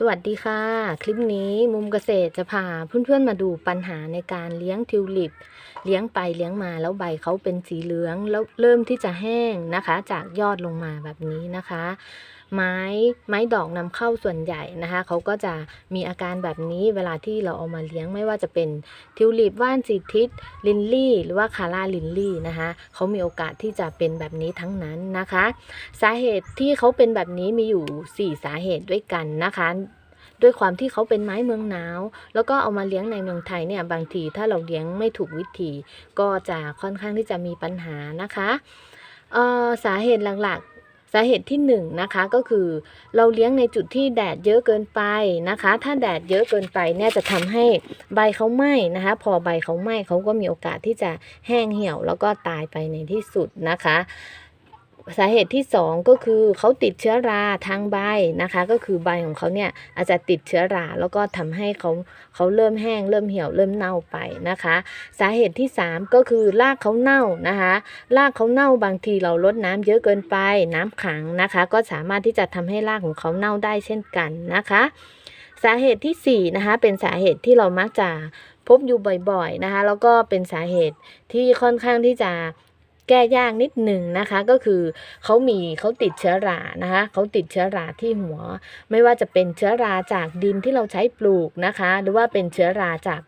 สวัสดีค่ะ คลิปนี้มุมเกษตรจะพาเพื่อนๆมาดูปัญหาในการเลี้ยงทิวลิป เลี้ยงไปเลี้ยงมาแล้วใบเขาเป็นสีเหลือง แล้วเริ่มที่จะแห้งนะคะ จากยอดลงมาแบบนี้นะคะ ไม้ไม้ดอกนำเข้าส่วนใหญ่นะคะเขาก็จะมีอาการแบบนี้เวลาที่เราเอามาเลี้ยงไม่ว่าจะเป็นทิวลิปว่านสีทิศลินลี่ หรือว่าคาราลินลี่นะคะเขามีโอกาสที่จะเป็นแบบนี้ทั้งนั้นนะคะ สาเหตุที่เขาเป็นแบบนี้มีอยู่ 4 สาเหตุด้วยกันนะคะด้วยความที่เขาเป็นไม้เมืองหนาว แล้วก็เอามาเลี้ยงในเมืองไทยเนี่ยบางทีถ้าเราเลี้ยงไม่ถูกวิธี ก็จะค่อนข้างที่จะมีปัญหานะคะออสาเหตุหลักๆ สาเหตุที่1นงนะคะก็คือเราเลี้ยงในจุดที่แดดเยอะเกินไปนะคะ ถ้าแดดเยอะเกินไปเนี่ยจะทำให้ใบเขาไหม้นะคะ พอใบเขาไหม้เขาก็มีโอกาสที่จะแห้งเหี่ยวแล้วก็ตายไปในที่สุดนะคะ สาเหตุที่สองก็คือเขาติดเชื้อราทางใบนะคะ ก็คือใบของเขาเนี่ยอาจจะติดเชื้อราแล้วก็ทำให้เขาเขาเริ่มแห้ง เริ่มเหี่ยวเริ่มเน่าไปนะคะ สาเหตุที่สามก็คือรากเขาเน่านะคะรากเขาเน่าบางทีเราลดน้ำเยอะเกินไปน้ำขังนะคะ ก็สามารถที่จะทำให้รากของเขาเน่าได้เช่นกันนะคะ สาเหตุที่สี่นะคะเป็นสาเหตุที่เรามักจะพบอยู่บ่อยๆนะคะ แล้วก็เป็นสาเหตุที่ค่อนข้างที่จะ แก้ยากนิดหนึ่งนะคะ ก็คือเขามีเขาติดเชื้อรานะคะเขาติดเชื้อราที่หัว ไม่ว่าจะเป็นเชื้อราจากดินที่เราใช้ปลูกนะคะ หรือว่าเป็นเชื้อราจาก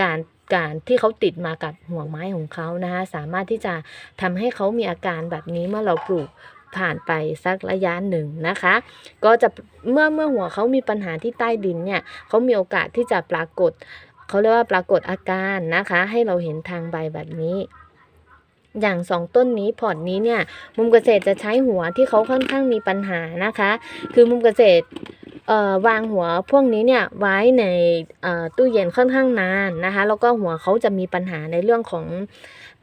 การการที่เขาติดมากับหัวไม้ของเขานะคะสามารถที่จะทำให้เขามีอาการแบบนี้เมื่อเราปลูกผ่านไปสักระยะหนึ่งนะคะ ก็จะเมื่อเมื่อหัวเขามีปัญหาที่ใต้ดินเนี่ยเขามีโอกาสที่จะปรากฏเขาเรียกว่าปรากฏอาการนะคะ ให้เราเห็นทางใบแบบนี้ อย่างสองต้นนี้พอร์ตนี้เนี่ย มุมเกษตรจะใช้หัวที่เขาค่อนข้างมีปัญหานะคะ คือมุมเกษตรเอ่อวางหัวพวกนี้เนี่ยไว้ในตู้เย็นค่อนข้างนานนะคะ แล้วก็หัวเขาจะมีปัญหาในเรื่องของ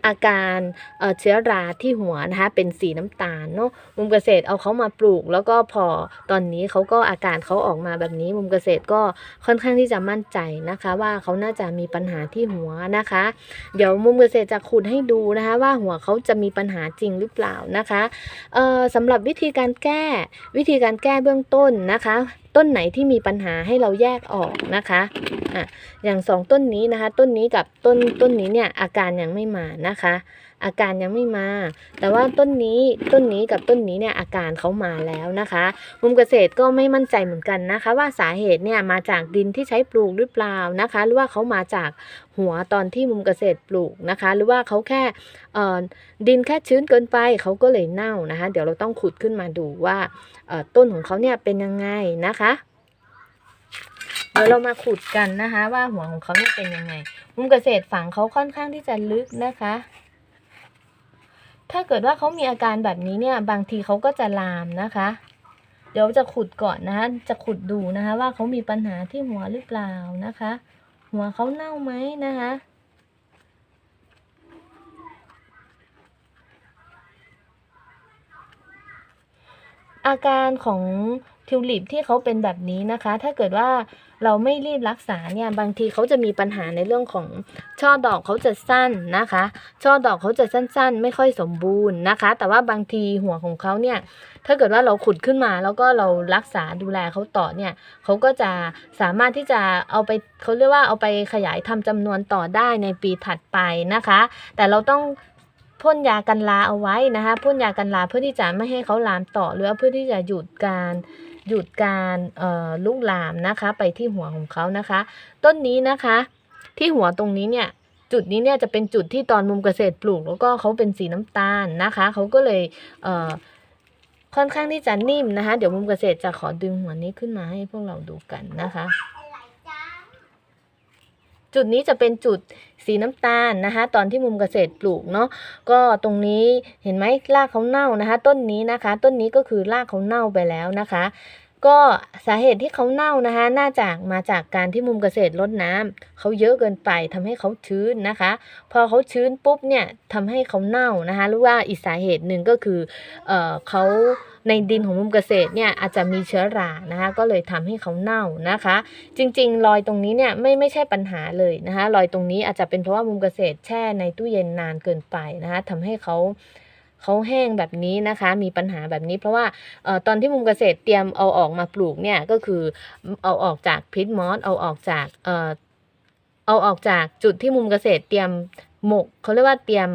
อาการเอ่อเชื้อราที่หัวนะคะเป็นสีน้ำตาลเนาะมุมเกษตรเอาเขามาปลูก แล้วก็พอตอนนี้เขาก็อาการเขาออกมาแบบนี้ มุมเกษตรก็ค่อนข้างที่จะมั่นใจนะคะ ว่าเขาน่าจะมีปัญหาที่หัวนะคะ เดี๋ยวมุมเกษตรจะขุดให้ดูนะคะว่าหัวเขาจะมีปัญหาจริงหรือเปล่านะคะเอ่อสำหรับวิธีการแก้วิธีการแก้เบื้องต้นนะคะ ต้นไหนที่มีปัญหาให้เราแยกออกนะคะอะอย่างสองต้นนี้นะคะ ต้นนี้กับต้นต้นนี้เนี่ยอาการยังไม่มานะคะอาการยังไม่มา แต่ว่าต้นนี้ต้นนี้กับต้นนี้เนี่ยอาการเขามาแล้วนะคะ มุมเกษตรก็ไม่มั่นใจเหมือนกันนะคะ ว่าสาเหตุเนี่ยมาจากดินที่ใช้ปลูกหรือเปล่านะคะ หรือว่าเขามาจากหัวตอนที่มุมเกษตรปลูกนะคะ หรือว่าเขาแค่ดินแค่ชื้นเกินไปเขาก็เลยเน่านะคะ เดี๋ยวเราต้องขุดขึ้นมาดูว่าต้นของเขาเนี่ยเป็นยังไงนะคะ เดี๋ยวเรามาขุดกันนะคะ ว่าหัวของเขาเนี่ยเป็นยังไง มุมเกษตรฝังเขาค่อนข้างที่จะลึกนะคะ ถ้าเกิดว่าเขามีอาการแบบนี้เนี่ย บางทีเขาก็จะลามนะคะ เดี๋ยวจะขุดก่อนนะคะจะขุดดูนะคะ ว่าเขามีปัญหาที่หัวหรือเปล่านะคะ หัวเขาเน่าไหมนะคะ อาการของทิวลิปที่เขาเป็นแบบนี้นะคะ ถ้าเกิดว่าเราไม่รีบรักษาเนี่ยบางทีเขาจะมีปัญหาในเรื่องของช่อดอกเขาจะสั้นนะคะ ช่อดอกเขาจะสั้น ๆ ไม่ค่อยสมบูรณ์นะคะ แต่ว่าบางทีหัวของเขาเนี่ยถ้าเกิดว่าเราขุดขึ้นมาแล้วก็เรารักษาดูแลเขาต่อเนี่ยเขาก็จะสามารถที่จะเอาไปเขาเรียกว่าเอาไปขยายทำจำนวนต่อได้ในปีถัดไปนะคะ แต่เราต้อง พ่นยากันราเอาไว้นะคะพ่นยากันราเพื่อที่จะไม่ให้เขาลามต่อหรือเพื่อที่จะหยุดการหยุดการลุกลามนะคะ ไปที่หัวของเขานะคะ ต้นนี้นะคะ ที่หัวตรงนี้เนี่ยจุดนี้เนี่ยจะเป็นจุดที่ตอนมุมเกษตรปลูก แล้วก็เขาเป็นสีน้ำตาลนะคะเขาก็เลยเค่อนข้างที่จะนิ่มนะคะ เดี๋ยวมุมเกษตรจะขอดึงหัวนี้ขึ้นมาให้พวกเราดูกันนะคะ จุดนี้จะเป็นจุดสีน้ำตาลนะคะ ตอนที่มุมเกษตรปลูกเนาะก็ตรงนี้เห็นไหมรากเขาเน่านะคะ ต้นนี้นะคะ ต้นนี้ก็คือรากเขาเน่าไปแล้วนะคะ ก็สาเหตุที่เขาเน่านะคะ น่าจะมาจากการที่มุมเกษตรลดน้ำเขาเยอะเกินไปทำให้เขาชื้นนะคะ พอเขาชื้นปุ๊บเนี่ยทำให้เขาเน่านะคะหรือว่าอีกสาเหตุหนึ่งก็คือเออเขา ในดินของมุมเกษตรเนี่ยอาจจะมีเชื้อรานะคะก็เลยทำให้เขาเน่านะคะ จริงๆ รอยตรงนี้เนี่ยไม่ไม่ใช่ปัญหาเลยนะคะรอยตรงนี้อาจจะเป็นเพราะว่ามุมเกษตรแช่ในตู้เย็นนานเกินไปนะคะทำให้เขาเขาแห้งแบบนี้นะคะ มีปัญหาแบบนี้เพราะว่าออตอนที่มุมเกษตรเตรียมเอาออกมาปลูกเนี่ยก็คือเอาออกจากพิษมอสเอาออกจากเออเอาออกจากจุดที่มุมเกษตรเตรียมหมกเขาเรียกว่าเตรียม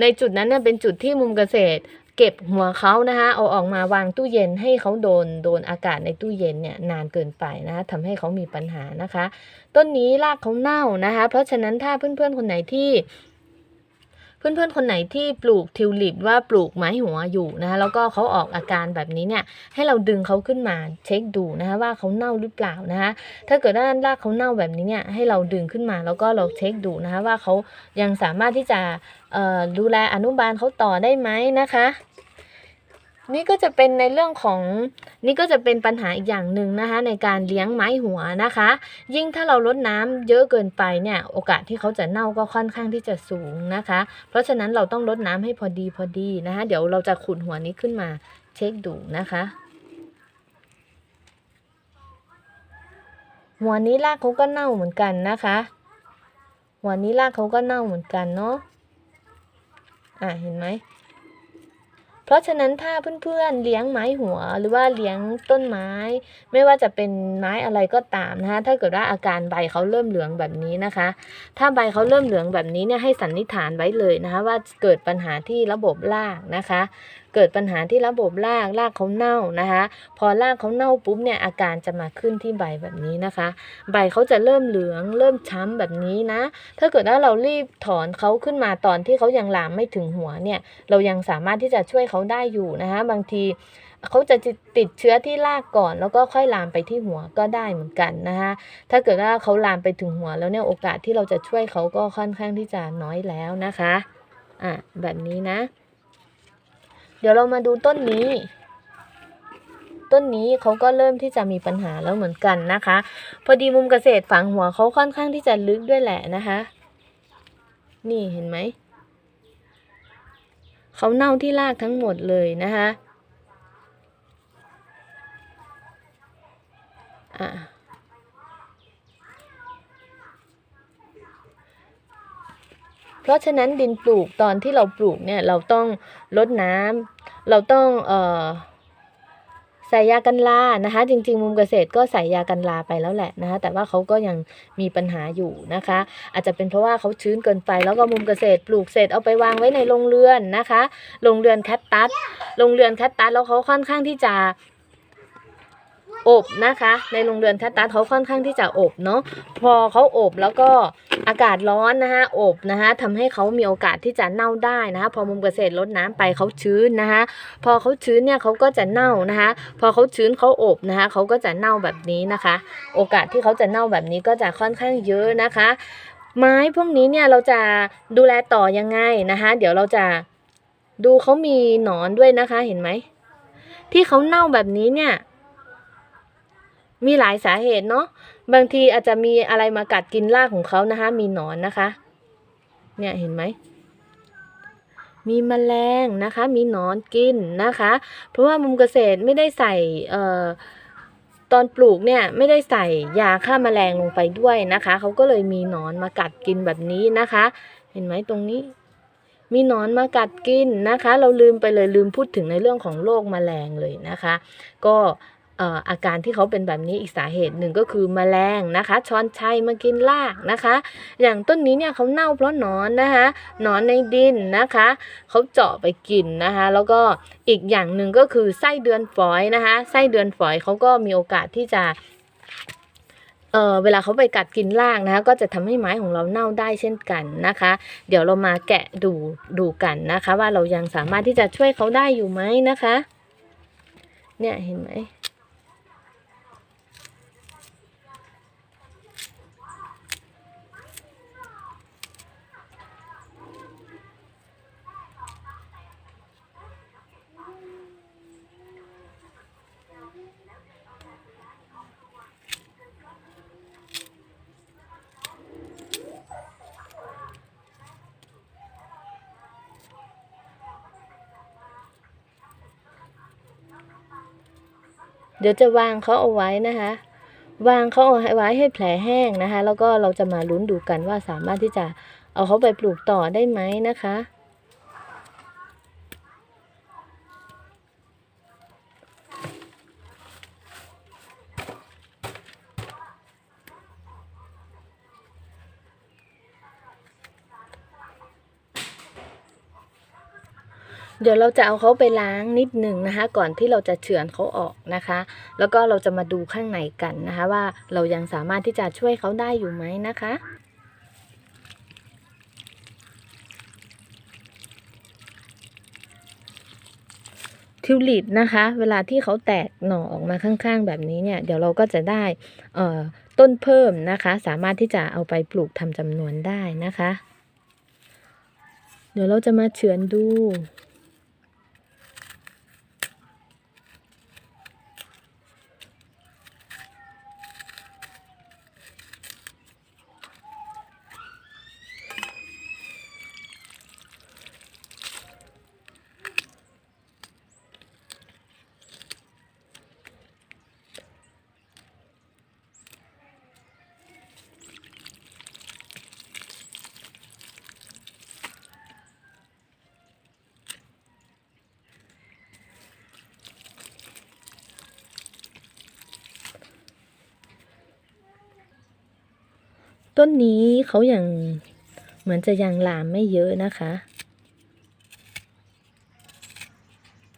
ในจุดนั้นเนี่ยเป็นจุดที่มุมเกษตร เก็บหัวเขานะคะเอาออกมาวางตู้เย็นให้เขาโดนโดนอากาศในตู้เย็นเนี่ยนานเกินไปนะคะทำให้เขามีปัญหานะคะ ต้นนี้รากเขาเน่านะคะ เพราะฉะนั้นถ้าเพื่อนๆคนไหนที่เพื่อนๆ คนไหนที่ปลูกทิวลิปว่าปลูกไม้หัวอยู่นะคะแล้วก็เขาออกอาการแบบนี้เนี่ยให้เราดึงเขาขึ้นมาเช็คดูนะคะว่าเขาเน่าหรือเปล่านะคะถ้าเกิดว่ารากเขาเน่าแบบนี้เนี่ยให้เราดึงขึ้นมาแล้วก็เราเช็คดูนะคะว่าเขายังสามารถที่จะดูแลอนุบาลเขาต่อได้ไหมนะคะ นี่ก็จะเป็นในเรื่องของนี่ก็จะเป็นปัญหาอีกอย่างหนึ่งนะคะ ในการเลี้ยงไม้หัวนะคะ ยิ่งถ้าเราลดน้ำเยอะเกินไปเนี่ยโอกาสที่เขาจะเน่าก็ค่อนข้างที่จะสูงนะคะ เพราะฉะนั้นเราต้องลดน้ำให้พอดีพอดีนะคะ เดี๋ยวเราจะขุดหัวนี้ขึ้นมาเช็คดูนะคะ หัวนี้รากเขาก็เน่าเหมือนกันนะคะ หัวนี้รากเขาก็เน่าเหมือนกันเนาะอะเห็นไหม เพราะฉะนั้นถ้าเพื่อนๆเลี้ยงไม้หัวหรือว่าเลี้ยงต้นไม้ ไม่ว่าจะเป็นไม้อะไรก็ตามนะคะถ้าเกิดว่าอาการใบเขาเริ่มเหลืองแบบนี้นะคะ ถ้าใบเขาเริ่มเหลืองแบบนี้เนี่ยให้สันนิษฐานไว้เลยนะคะว่าเกิดปัญหาที่ระบบรากนะคะ เกิดปัญหาที่ระบบรากรากเขาเน่านะคะ พอรากเขาเน่าปุ๊บเนี่ยอาการจะมาขึ้นที่ใบแบบนี้นะคะ ใบเขาจะเริ่มเหลือง เริ่มช้ำแบบนี้นะ ถ้าเกิดว่าเรารีบถอนเขาขึ้นมาตอนที่เขายังลามไม่ถึงหัวเนี่ย เรายังสามารถที่จะช่วยเขาได้อยู่นะคะ บางทีเขาจะติดเชื้อที่รากก่อน แล้วก็ค่อยลามไปที่หัวก็ได้เหมือนกันนะคะถ้าเกิดว่าเขาลามไปถึงหัวแล้วเนี่ยโอกาสที่เราจะช่วยเขาก็ค่อนข้างที่จะน้อยแล้วนะคะอะแบบนี้นะ ดี๋ยวเรามาดูต้นนี้ ต้นนี้เขาก็เริ่มที่จะมีปัญหาแล้วเหมือนกันนะคะ พอดีมุมเกษตรฝังหัวเขาค่อนข้างที่จะลึกด้วยแหละนะคะ นี่เห็นไหมเขาเน่าที่รากทั้งหมดเลยนะคะอะเพราะฉะนั้นดินปลูกตอนที่เราปลูกเนี่ยเราต้องลดน้ำ เราต้องเอ่อใส่ยากันลานะคะ จริง ๆ มุมเกษตรก็ใส่ยากันลาไปแล้วแหละนะคะแต่ว่าเขาก็ยังมีปัญหาอยู่นะคะ อาจจะเป็นเพราะว่าเขาชื้นเกินไป แล้วก็มุมเกษตรปลูกเสร็จเอาไปวางไว้ในโรงเรือนนะคะโรงเรือนแคตตัสโรงเรือนแคตตัสแล้วเขาค่อนข้างที่จะ อบนะคะ ในโรงเรือนแคตตัสเขาค่อนข้างที่จะอบเนาะพอเขาอบแล้วก็อากาศร้อนนะคะอบนะคะทำให้เขามีโอกาสที่จะเน่าได้นะคะพอมุมเกษตรลดน้ำไปเขาชื้นนะคะพอเขาชื้นเนี่ยเขาก็จะเน่านะคะพอเขาชื้นเขาอบนะคะเขาก็จะเน่าแบบนี้นะคะ โอกาสที่เขาจะเน่าแบบนี้ก็จะค่อนข้างเยอะนะคะ ไม้พวกนี้เนี่ยเราจะดูแลต่อยังไงนะคะเดี๋ยวเราจะดูเขามีหนอนด้วยนะคะเห็นไหมที่เขาเน่าแบบนี้เนี่ย มีหลายสาเหตุเนาะบางทีอาจจะมีอะไรมากัดกินรากของเขานะคะ มีหนอนนะคะ เนี่ยเห็นไหมมีแมลงนะคะ มีหนอนกินนะคะ เพราะว่ามุมเกษตรไม่ได้ใส่เอ่อตอนปลูกเนี่ยไม่ได้ใส่ยาฆ่าแมลงลงไปด้วยนะคะเขาก็เลยมีหนอนมากัดกินแบบนี้นะคะ เห็นไหมตรงนี้ มีหนอนมากัดกินนะคะ เราลืมไปเลยลืมพูดถึงในเรื่องของโรคแมลงเลยนะคะ ก็ อาการที่เขาเป็นแบบนี้อีกสาเหตุหนึ่งก็คือแมลงนะคะช้อนชัยมากินรากนะคะ อย่างต้นนี้เนี่ยเขาเน่าเพราะหนอนนะคะหนอนในดินนะคะเขาเจาะไปกินนะคะ แล้วก็อีกอย่างหนึ่งก็คือไส้เดือนฝอยนะคะไส้เดือนฝอยเขาก็มีโอกาสที่จะเออเวลาเขาไปกัดกินรากนะคะก็จะทำให้ไม้ของเราเน่าได้เช่นกันนะคะ เดี๋ยวเรามาแกะดูดูกันนะคะ ว่าเรายังสามารถที่จะช่วยเขาได้อยู่ไหมนะคะ เนี่ยเห็นไหม ดี๋ยวจะวางเขาเอาไว้นะคะ วางเขาเอาไว้ให้แผลแห้งนะคะ แล้วก็เราจะมาลุ้นดูกันว่าสามารถที่จะเอาเขาไปปลูกต่อได้ไหมนะคะ เดี๋ยวเราจะเอาเขาไปล้างนิดหนึ่งนะคะ ก่อนที่เราจะเฉือนเขาออกนะคะ แล้วก็เราจะมาดูข้างในกันนะคะ ว่าเรายังสามารถที่จะช่วยเขาได้อยู่ไหมนะคะทิวลิปนะคะ เวลาที่เขาแตกหน่อออกมาข้างๆ แบบนี้เนี่ย เดี๋ยวเราก็จะได้ต้นเพิ่มนะคะ สามารถที่จะเอาไปปลูกทำจำนวนได้นะคะ เดี๋ยวเราจะมาเฉือนดู ต้นนี้เขาอยังเหมือนจะยังลามไม่เยอะนะคะ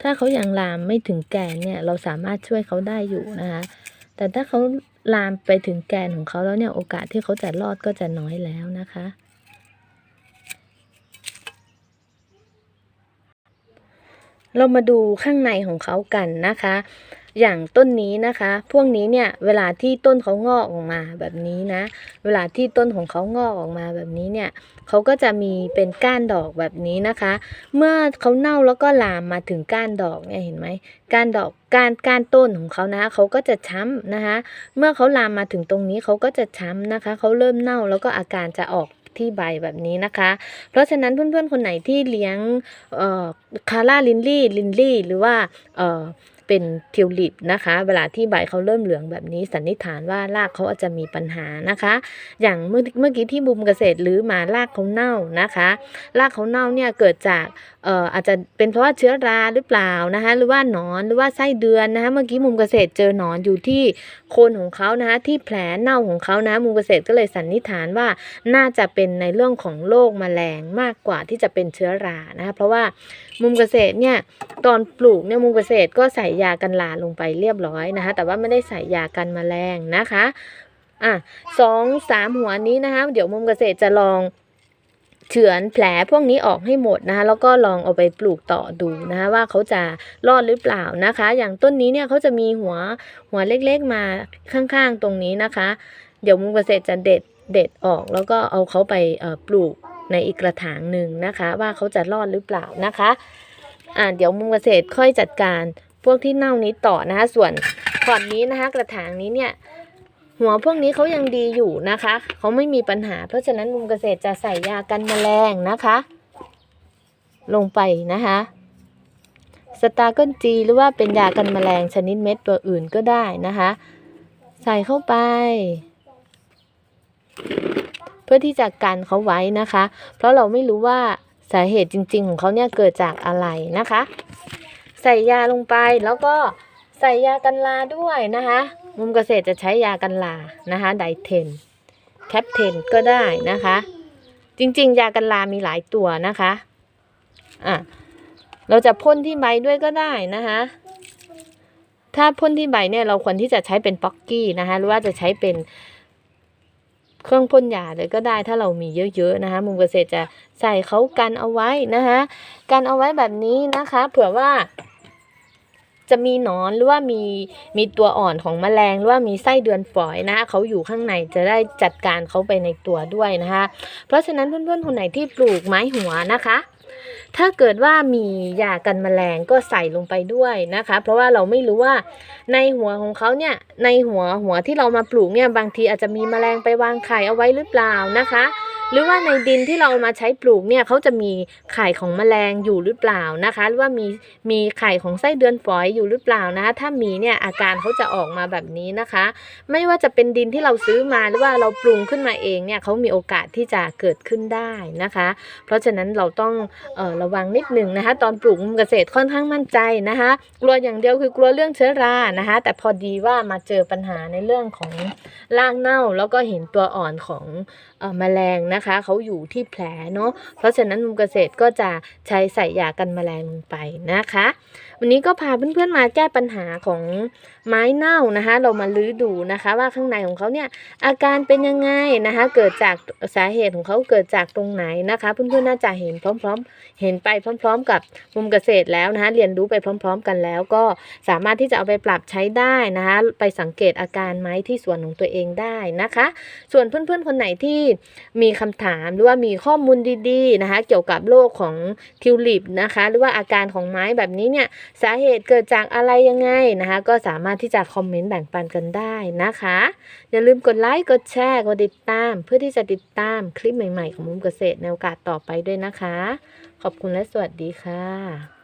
ถ้าเขายังลามไม่ถึงแกนเนี่ยเราสามารถช่วยเขาได้อยู่นะคะ แต่ถ้าเขาลามไปถึงแกนของเขาแล้วเนี่ยโอกาสที่เขาจะรอดก็จะน้อยแล้วนะคะ เรามาดูข้างในของเขากันนะคะ อย่างต้นนี้นะคะ พวกนี้เนี่ยเวลาที่ต้นเขางอกออกมาแบบนี้นะ เวลาที่ต้นของเขางอกออกมาแบบนี้เนี่ยเขาก็จะมีเป็นก้านดอกแบบนี้นะคะ เมื่อเขาเน่าแล้วก็ลามมาถึงก้านดอกเนี่ยเห็นไหมก้านดอกก้านก้านต้นของเขานะเขาก็จะช้ำนะคะ เมื่อเขาลามมาถึงตรงนี้เขาก็จะช้ำนะคะเขาเริ่มเน่าแล้วก็อาการจะออกที่ใบแบบนี้นะคะ เพราะฉะนั้นเพื่อนๆคนไหนที่เลี้ยงคาร่าลินลี่ลินลี่หรือว่า เป็นทิวลิปนะคะ เวลาที่ใบเขาเริ่มเหลืองแบบนี้สันนิษฐานว่ารากเขาอาจจะมีปัญหานะคะ อย่างเมื่อเมื่อกี้ที่บุมเกษตรหรือมารากเขาเน่านะคะ รากเขาเน่าเนี่ยเกิดจากเอ่ออาจจะเป็นเพราะว่าเชื้อราหรือเปล่านะคะหรือว่าหนอนหรือว่าไส้เดือนนะคะเมื่อกี้มุมเกษตรเจอหนอนอยู่ที่โคนของเขานะคะที่แผลเน่าของเขานะมุมเกษตรก็เลยสันนิษฐานว่าน่าจะเป็นในเรื่องของโรคแมลงมากกว่าที่จะเป็นเชื้อรานะคะเพราะว่ามุมเกษตรเนี่ยตอนปลูกเนี่ยมุมเกษตรก็ใส่ยากันราลงไปเรียบร้อยนะคะ แต่ว่าไม่ได้ใส่ยากันแมลงนะคะอะสองสามหัวนี้นะคะ เดี๋ยวมุมเกษตรจะลองเฉือนแผลพวกนี้ออกให้หมดนะคะ แล้วก็ลองเอาไปปลูกต่อดูนะคะ ว่าเขาจะรอดหรือเปล่านะคะ อย่างต้นนี้เนี่ยเขาจะมีหัวหัวเล็กๆมาข้างๆตรงนี้นะคะ เดี๋ยวมุมเกษตรจะเด็ดเด็ดออก แล้วก็เอาเขาไปปลูกในอีกกระถางหนึ่งนะคะ ว่าเขาจะรอดหรือเปล่านะคะอ่าเดี๋ยวมุมเกษตรค่อยจัดการ วกที่เน่านี้ต่อนะคะ ส่วนพอร์ตนี้นะคะ กระถางนี้เนี่ยหัวพวกนี้เขายังดีอยู่นะคะเขาไม่มีปัญหา เพราะฉะนั้นมุมเกษตรจะใส่ยากันแมลงนะคะ ลงไปนะคะสตาร์เกิลจีหรือว่าเป็นยากันแมลงชนิดเม็ดตัวอื่นก็ได้นะคะ ใส่เข้าไป เพื่อที่จะกันเขาไว้นะคะ เพราะเราไม่รู้ว่าสาเหตุจริง ๆ ของเขาเนี่ยเกิดจากอะไรนะคะ ใส่ยาลงไปแล้วก็ใส่ยากันลาด้วยนะคะ มุมเกษตรจะใช้ยากันลานะคะไดเทนแคปเทนก็ได้นะคะ จริงๆ ยากันลามีหลายตัวนะคะอะเราจะพ่นที่ใบด้วยก็ได้นะคะถ้าพ่นที่ใบเนี่ยเราควรที่จะใช้เป็นป๊อกกี้นะคะหรือว่าจะใช้เป็นเครื่องพ่นยาเลยก็ได้ถ้าเรามีเยอะๆนะคะ มุมเกษตรจะใส่เขากันเอาไว้นะคะกันเอาไว้แบบนี้นะคะ เผื่อว่า จะมีหนอนหรือว่ามีมีตัวอ่อนของแมลงหรือว่ามีไส้เดือนฝอยนะคะเขาอยู่ข้างในจะได้จัดการเขาไปในตัวด้วยนะคะ เพราะฉะนั้นเพื่อนๆคนไหนที่ปลูกไม้หัวนะคะ ถ้าเกิดว่ามียากันแมลงก็ใส่ลงไปด้วยนะคะ เพราะว่าเราไม่รู้ว่าในหัวของเขาเนี่ยในหัวหัวที่เรามาปลูกเนี่ยบางทีอาจจะมีแมลงไปวางไข่เอาไว้หรือเปล่านะคะ หรือว่าในดินที่เรามาใช้ปลูกเนี่ยเขาจะมีไข่ของแมลงอยู่หรือเปล่านะคะ หรือว่ามีมีไข่ของไส้เดือนฝอยอยู่หรือเปล่านะ ถ้ามีเนี่ยอาการเขาจะออกมาแบบนี้นะคะ ไม่ว่าจะเป็นดินที่เราซื้อมาหรือว่าเราปรุงขึ้นมาเองเนี่ยเขามีโอกาสที่จะเกิดขึ้นได้นะคะ เพราะฉะนั้นเราต้องออระวังนิดหนึ่งนะคะ ตอนปลูกเกษตรค่อนข้างมั่นใจนะคะ กลัวอย่างเดียวคือกลัวเรื่องเชื้อรานะคะ แต่พอดีว่ามาเจอปัญหาในเรื่องของรากเน่าแล้วก็เห็นตัวอ่อนของมแมลงนะนะคะเขาอยู่ที่แผลเนาะเพราะฉะนั้นมุมเกษตรก็จะใช้ใส่ยากันแมลงลงไปนะคะ วันนี้ก็พาเพื่อนๆมาแก้ปัญหาของไม้เน่านะคะ เรามาลื้อดูนะคะ ว่าข้างในของเขาเนี่ยอาการเป็นยังไงนะคะ เกิดจากสาเหตุของเขาเกิดจากตรงไหนนะคะ เพื่อนๆน่าจะเห็นพร้อม ๆ เห็นไปพร้อม ๆ กับมุมเกษตรแล้วนะคะ เรียนรู้ไปพร้อม ๆ กันแล้ว ก็สามารถที่จะเอาไปปรับใช้ได้นะคะ ไปสังเกตอาการไม้ที่สวนของตัวเองได้นะคะ ส่วนเพื่อนๆคนไหนที่มีคำถามหรือว่ามีข้อมูลดีๆนะคะ เกี่ยวกับโรคของทิวลิปนะคะ หรือว่าอาการของไม้แบบนี้เนี่ยสาเหตุเกิดจากอะไรยังไงนะคะ ก็สามารถที่จะคอมเมนต์แบ่งปันกันได้นะคะ อย่าลืมกดไลค์กดแชร์กดติดตาม เพื่อที่จะติดตามคลิปใหม่ๆ ของมุมเกษตรในโอกาสต่อไปด้วยนะคะ ขอบคุณและสวัสดีค่ะ